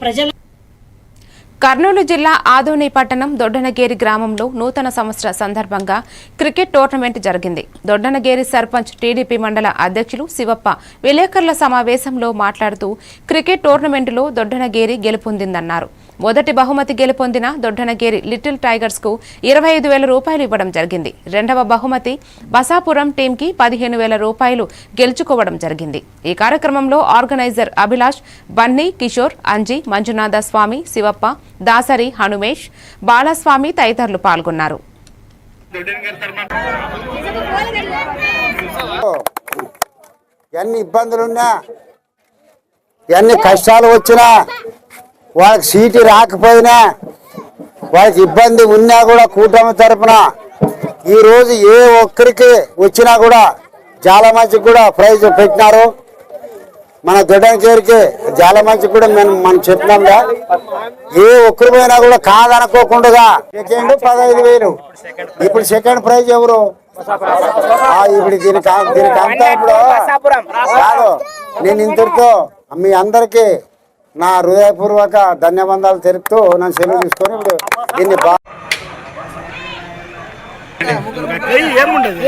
ప్రజలు కర్నూలు జిల్లా ఆదోని పట్టణం దొడ్డనగేరి గ్రామంలో నూతన సంవత్సర సందర్భంగా క్రికెట్ టోర్నమెంట్ జరిగింది. దొడ్డనగేరి సర్పంచ్ టీడీపీ మండల అధ్యక్షులు శివప్ప విలేకరుల సమావేశంలో మాట్లాడుతూ క్రికెట్ టోర్నమెంటులో దొడ్డనగేరి గెలుపొందిందన్నారు. మొదటి బహుమతి గెలుపొందిన దొడ్డనగేరి లిటిల్ టైగర్స్కు ఇరవై ఐదు వేల రూపాయలు ఇవ్వడం జరిగింది. రెండవ బహుమతి బసాపురం టీంకి పదిహేను వేల రూపాయలు గెలుచుకోవడం జరిగింది. ఈ కార్యక్రమంలో ఆర్గనైజర్ అభిలాష్ బన్నీ కిషోర్ అంజీ మంజునాథ స్వామి శివప్ప దాసరి హనుమేష్ బాలస్వామి తదితరులు పాల్గొన్నారు. ఎన్ని ఇబ్బందులున్నా ఎన్ని కష్టాలు వచ్చినా వాళ్ళకి సీటు రాకపోయినా వాళ్ళకి ఇబ్బంది ఉన్నా కూడా కూటమి తరపున ఈరోజు ఏ ఒక్కరికి వచ్చినా కూడా చాలా మంచికి కూడా ప్రైజ్ పెట్టినారు. మన దొడ్డంకేరికి చాలా మంచికి కూడా మనం మనం చెప్పినాంగా ఏ ఒక్కరి పోయినా కూడా కాదనుకోకుండా సెకండ్ పదహైదు వేలు. ఇప్పుడు సెకండ్ ప్రైజ్ ఎవరు? ఆ, ఇప్పుడు దీనికి దీనికి అంతా ఇప్పుడు చాలు నేను ఇంతటితో మీ అందరికీ నా హృదయపూర్వక ధన్యవాదాలు తెలుపుతూ నన్ను సెలవు తీసుకొని ఇప్పుడు దీన్ని బా ఏముండదు?